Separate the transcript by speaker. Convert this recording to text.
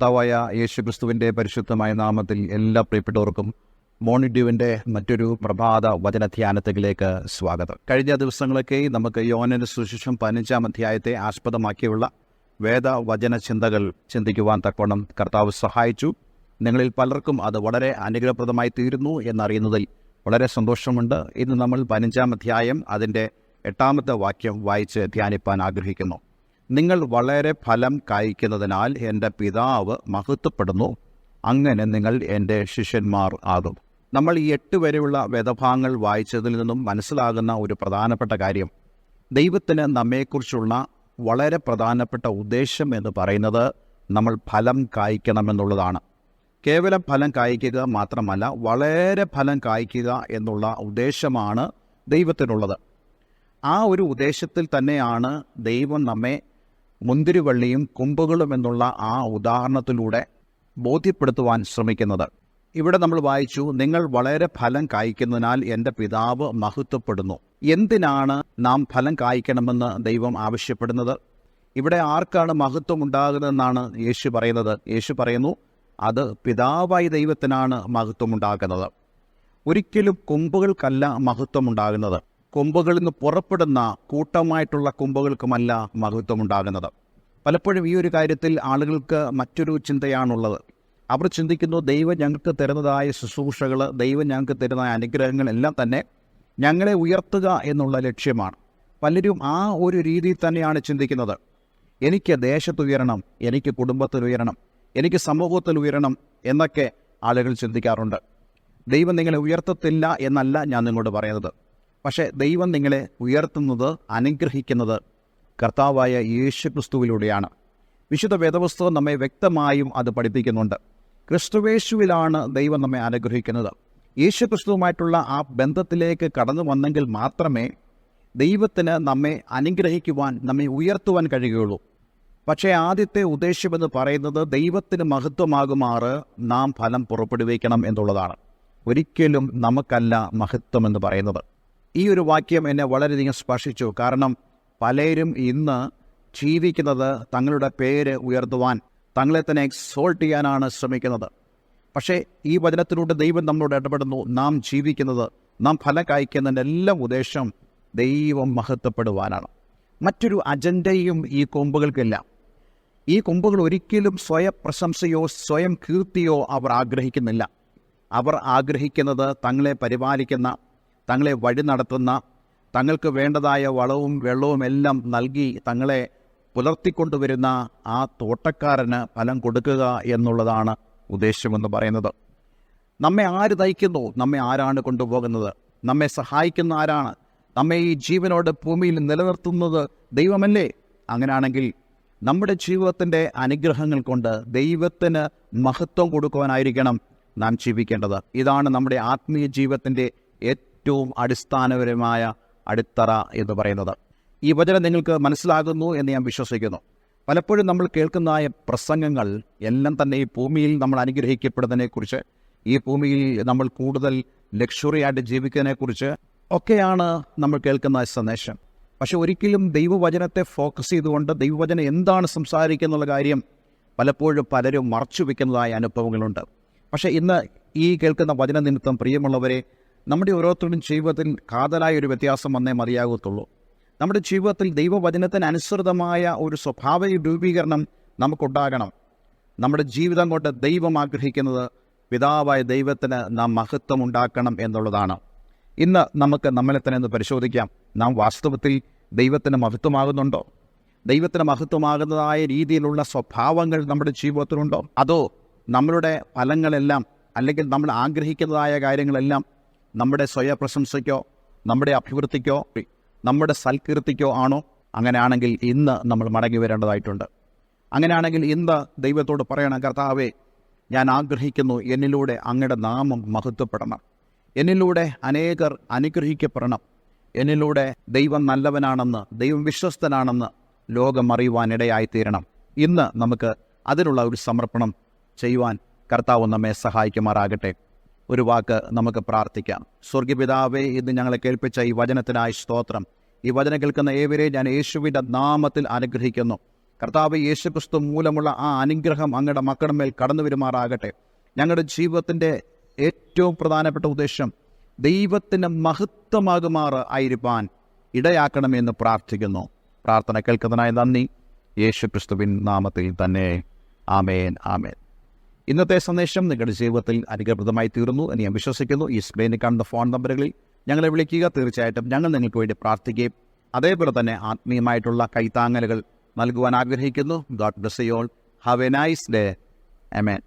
Speaker 1: കർത്താവായ യേശു ക്രിസ്തുവിന്റെ പരിശുദ്ധമായ നാമത്തിൽ എല്ലാ പ്രിയപ്പെട്ടവർക്കും മോണിഡ്യുവിന്റെ മറ്റൊരു പ്രഭാത വചനധ്യാനത്തിലേക്ക് സ്വാഗതം. കഴിഞ്ഞ ദിവസങ്ങളൊക്കെ നമുക്ക് യോനന് സുശേഷം പതിനഞ്ചാം അധ്യായത്തെ ആസ്പദമാക്കിയുള്ള വേദവചന ചിന്തകൾ ചിന്തിക്കുവാൻ തക്കവണ്ണം കർത്താവ് സഹായിച്ചു. നിങ്ങളിൽ പലർക്കും അത് വളരെ അനുഗ്രഹപ്രദമായി തീരുന്നു എന്നറിയുന്നതിൽ വളരെ സന്തോഷമുണ്ട്. ഇന്ന് നമ്മൾ പതിനഞ്ചാം അധ്യായം അതിന്റെ എട്ടാമത്തെ വാക്യം വായിച്ച് ധ്യാനിപ്പാൻ ആഗ്രഹിക്കുന്നു. നിങ്ങൾ വളരെ ഫലം കായ്ക്കുന്നതിനാൽ എന്റെ പിതാവ് മഹത്വപ്പെടുന്നു. അങ്ങനെ നിങ്ങൾ എന്റെ ശിഷ്യന്മാർ ആകും. നമ്മൾ ഈ എട്ട് വരെയുള്ള വേദഭാഗങ്ങൾ വായിച്ചതിൽ നിന്നും മനസ്സിലാകുന്ന ഒരു പ്രധാനപ്പെട്ട കാര്യം. ദൈവത്തിന് നമ്മെക്കുറിച്ചുള്ള വളരെ പ്രധാനപ്പെട്ട ഉദ്ദേശം എന്ന് പറയുന്നത് നമ്മൾ ഫലം കായ്ക്കണമെന്നുള്ളതാണ്. കേവലം ഫലം കായ്ക്കുക മാത്രമല്ല വളരെ ഫലം കായ്ക്കുക എന്നുള്ള ഉദ്ദേശമാണ് ദൈവത്തിനുള്ളത്. ആ ഒരു ഉദ്ദേശത്തിൽ തന്നെയാണ് ദൈവം നമ്മെ മുന്തിരിവള്ളിയും കൊമ്പുകളും എന്നുള്ള ആ ഉദാഹരണത്തിലൂടെ ബോധ്യപ്പെടുത്തുവാൻ ശ്രമിക്കുന്നത്. ഇവിടെ നമ്മൾ വായിച്ചു നിങ്ങൾ വളരെ ഫലം കായ്ക്കുന്നതിനാൽ എന്റെ പിതാവ് മഹത്വപ്പെടുന്നു. എന്തിനാണ് നാം ഫലം കായ്ക്കണമെന്ന് ദൈവം ആവശ്യപ്പെടുന്നത്? ഇവിടെ ആർക്കാണ് മഹത്വം ഉണ്ടാകുന്നതെന്നാണ് യേശു പറയുന്നത്. യേശു പറയുന്നു അത് പിതാവായ ദൈവത്തിനാണ് മഹത്വം ഉണ്ടാകുന്നത് ഒരിക്കലും കൊമ്പുകൾക്കല്ല മഹത്വം ഉണ്ടാകുന്നത് കൊമ്പുകളിൽ നിന്ന് പുറപ്പെടുന്ന കൂട്ടമായിട്ടുള്ള കൊമ്പുകൾക്കുമല്ല മഹത്വം ഉണ്ടാകുന്നത് പലപ്പോഴും ഈ ഒരു കാര്യത്തിൽ ആളുകൾക്ക് മറ്റൊരു ചിന്തയാണുള്ളത്. അവർ ചിന്തിക്കുന്നു ദൈവം ഞങ്ങൾക്ക് തരുന്നതായ ശുശ്രൂഷകൾ ദൈവം ഞങ്ങൾക്ക് തരുന്നതായ അനുഗ്രഹങ്ങളെല്ലാം തന്നെ ഞങ്ങളെ ഉയർത്തുക എന്നുള്ള ലക്ഷ്യമാണ്. പലരും ആ ഒരു രീതിയിൽ തന്നെയാണ് ചിന്തിക്കുന്നത്. എനിക്ക് ദേശത്ത് ഉയരണം എനിക്ക് കുടുംബത്തിൽ ഉയരണം എനിക്ക് സമൂഹത്തിൽ ഉയരണം എന്നൊക്കെ ആളുകൾ ചിന്തിക്കാറുണ്ട്. ദൈവം നിങ്ങളെ ഉയർത്തത്തില്ല എന്നല്ല ഞാൻ നിങ്ങളോട് പറയുന്നത്. പക്ഷേ ദൈവം നിങ്ങളെ ഉയർത്തുന്നത് അനുഗ്രഹിക്കുന്നത് കർത്താവായ യേശു ക്രിസ്തുവിലൂടെയാണ് വിശുദ്ധ വേദപുസ്തകം നമ്മെ വ്യക്തമായും അത് പഠിപ്പിക്കുന്നുണ്ട്. ക്രിസ്തുവേശുവിലാണ് ദൈവം നമ്മെ അനുഗ്രഹിക്കുന്നത്. യേശു ക്രിസ്തുവുമായിട്ടുള്ള ആ ബന്ധത്തിലേക്ക് കടന്നു വന്നെങ്കിൽ മാത്രമേ ദൈവത്തിന് നമ്മെ അനുഗ്രഹിക്കുവാൻ നമ്മെ ഉയർത്തുവാൻ കഴിയുകയുള്ളൂ. പക്ഷേ ആദ്യത്തെ ഉദ്ദേശ്യമെന്ന് പറയുന്നത് ദൈവത്തിന് മഹത്വമാകുമാറ് നാം ഫലം പുറപ്പെടുവിക്കണം എന്നുള്ളതാണ്. ഒരിക്കലും നമുക്കല്ല മഹത്വം എന്ന് പറയുന്നത്. ഈ ഒരു വാക്യം എന്നെ വളരെയധികം സ്പർശിച്ചു. കാരണം പലരും ഇന്ന് ജീവിക്കുന്നത് തങ്ങളുടെ പേര് ഉയർത്തുവാൻ തങ്ങളെ തന്നെ എക്സോൾട്ട് ചെയ്യാനാണ് ശ്രമിക്കുന്നത്. പക്ഷേ ഈ വചനത്തിലൂടെ ദൈവം നമ്മളോട് ഇടപെടുന്നു. നാം ജീവിക്കുന്നത് നാം ഫലം കായ്ക്കുന്നതിന്റെ എല്ലാം ഉദ്ദേശം ദൈവം മഹത്വപ്പെടുവാനാണ്. മറ്റൊരു അജണ്ടയും ഈ കൊമ്പുകൾക്കില്ല. ഈ കൊമ്പുകൾ ഒരിക്കലും സ്വയം പ്രശംസയോ സ്വയം കീർത്തിയോ അവർ ആഗ്രഹിക്കുന്നില്ല. അവർ ആഗ്രഹിക്കുന്നത് തങ്ങളെ പരിപാലിക്കുന്ന തങ്ങളെ വഴി നടത്തുന്ന തങ്ങൾക്ക് വേണ്ടതായ വളവും വെള്ളവും എല്ലാം നൽകി തങ്ങളെ പുലർത്തിക്കൊണ്ടുവരുന്ന ആ തോട്ടക്കാരന് ഫലം കൊടുക്കുക എന്നുള്ളതാണ് ഉദ്ദേശമെന്ന് പറയുന്നത്. നമ്മെ ആര് നയിക്കുന്നു? നമ്മെ ആരാണ് കൊണ്ടുപോകുന്നത്? നമ്മെ സഹായിക്കുന്ന ആരാണ്? നമ്മെ ഈ ജീവനോട് ഭൂമിയിൽ നിലനിർത്തുന്നത് ദൈവമല്ലേ? അങ്ങനെയാണെങ്കിൽ നമ്മുടെ ജീവിതത്തിന്റെ അനുഗ്രഹങ്ങൾ കൊണ്ട് ദൈവത്തിന് മഹത്വം കൊടുക്കുവാനായിരിക്കണം നാം ജീവിക്കേണ്ടത്. ഇതാണ് നമ്മുടെ ആത്മീയ ജീവിതത്തിന്റെ ഏറ്റവും അടിസ്ഥാനപരമായ അടിത്തറ എന്ന് പറയുന്നത്. ഈ വചനം നിങ്ങൾക്ക് മനസ്സിലാകുന്നു എന്ന് ഞാൻ വിശ്വസിക്കുന്നു. പലപ്പോഴും നമ്മൾ കേൾക്കുന്ന പ്രസംഗങ്ങൾ എല്ലാം തന്നെ ഈ ഭൂമിയിൽ നമ്മൾ അനുഗ്രഹിക്കപ്പെടുന്നതിനെക്കുറിച്ച് ഈ ഭൂമിയിൽ നമ്മൾ കൂടുതൽ ലക്ഷറി ആയിട്ട് ജീവിക്കുന്നതിനെക്കുറിച്ച് ഒക്കെയാണ് നമ്മൾ കേൾക്കുന്ന സന്ദേശം. പക്ഷെ ഒരിക്കലും ദൈവവചനത്തെ ഫോക്കസ് ചെയ്തുകൊണ്ട് ദൈവവചനം എന്താണ് സംസാരിക്കുന്നുള്ള കാര്യം പലപ്പോഴും പലരും മറച്ചു വയ്ക്കുന്നതായ അനുഭവങ്ങളുണ്ട്. പക്ഷേ ഇന്ന് ഈ കേൾക്കുന്ന വചന നിമിത്തം പ്രിയമുള്ളവരെ നമ്മുടെ ഓരോരുത്തരുടെയും ജീവിതത്തിൽ കാതലായ ഒരു വ്യത്യാസം വന്നേ മതിയാകത്തുള്ളൂ. നമ്മുടെ ജീവിതത്തിൽ ദൈവവചനത്തിനനുസൃതമായ ഒരു സ്വഭാവ രൂപീകരണം നമുക്കുണ്ടാകണം. നമ്മുടെ ജീവിതം കൊണ്ട് ദൈവം ആഗ്രഹിക്കുന്നത് പിതാവായ ദൈവത്തിന് നാം മഹത്വം ഉണ്ടാക്കണം എന്നുള്ളതാണ്. ഇന്ന് നമുക്ക് നമ്മളെ തന്നെ ഒന്ന് പരിശോധിക്കാം. നാം വാസ്തവത്തിൽ ദൈവത്തിന് മഹത്വമാകുന്നുണ്ടോ? ദൈവത്തിന് മഹത്വമാകുന്നതായ രീതിയിലുള്ള സ്വഭാവങ്ങൾ നമ്മുടെ ജീവിതത്തിലുണ്ടോ? അതോ നമ്മളുടെ ഫലങ്ങളെല്ലാം അല്ലെങ്കിൽ നമ്മൾ ആഗ്രഹിക്കുന്നതായ കാര്യങ്ങളെല്ലാം നമ്മുടെ സ്വയപ്രശംസയ്ക്കോ നമ്മുടെ അഭിവൃദ്ധിക്കോ നമ്മുടെ സൽകീർത്തിക്കോ ആണോ? അങ്ങനെയാണെങ്കിൽ ഇന്ന് നമ്മൾ മടങ്ങി വരേണ്ടതായിട്ടുണ്ട്. അങ്ങനെയാണെങ്കിൽ ഇന്ന് ദൈവത്തോട് പറയണം കർത്താവേ ഞാൻ ആഗ്രഹിക്കുന്നു എന്നിലൂടെ അങ്ങയുടെ നാമം മഹത്വപ്പെടണം. എന്നിലൂടെ അനേകർ അനുഗ്രഹിക്കപ്പെടണം. എന്നിലൂടെ ദൈവം നല്ലവനാണെന്ന് ദൈവം വിശ്വസ്തനാണെന്ന് ലോകം അറിയുവാനിടയായിത്തീരണം ഇന്ന് നമുക്ക് അതിനുള്ള ഒരു സമർപ്പണം ചെയ്യുവാൻ കർത്താവ് നമ്മെ സഹായിക്കുമാറാകട്ടെ. ഒരു വാക്ക് നമുക്ക് പ്രാർത്ഥിക്കാം. സ്വർഗപിതാവേ ഇന്ന് ഞങ്ങളെ കേൾപ്പിച്ച ഈ വചനത്തിനായി സ്തോത്രം. ഈ വചനം കേൾക്കുന്ന ഏവരെ ഞാൻ യേശുവിന്റെ നാമത്തിൽ അനുഗ്രഹിക്കുന്നു. കർത്താവ് യേശുക്രിസ്തു മൂലമുള്ള ആ അനുഗ്രഹം അങ്ങയുടെ മക്കളുടെ മേൽ കടന്നു വരുമാറാകട്ടെ. ഞങ്ങളുടെ ജീവിതത്തിന്റെ ഏറ്റവും പ്രധാനപ്പെട്ട ഉദ്ദേശം ദൈവത്തിന് മഹത്വമാകുമാറ് ആയിരിക്കാൻ ഇടയാക്കണമെന്ന് പ്രാർത്ഥിക്കുന്നു. പ്രാർത്ഥന കേൾക്കുന്നതിനായി നന്ദി. യേശുക്രിസ്തുവിൻ നാമത്തിൽ തന്നെ. ആമേൻ ആമേൻ. ഇന്നത്തെ സന്ദേശം നിങ്ങളുടെ ജീവിതത്തിൽ അനുഗ്രഹപ്രദമായി തീർന്നു എന്ന് ഞാൻ വിശ്വസിക്കുന്നു. ഈ സ്ക്രീനിൽ കാണുന്ന ഫോൺ നമ്പറുകളിൽ ഞങ്ങളെ വിളിക്കുക. തീർച്ചയായിട്ടും ഞങ്ങൾ നിങ്ങൾക്ക് വേണ്ടി പ്രാർത്ഥിക്കുകയും അതേപോലെ തന്നെ ആത്മീയമായിട്ടുള്ള കൈത്താങ്ങലുകൾ നൽകുവാൻ ആഗ്രഹിക്കുന്നു. God bless all have a nice day amen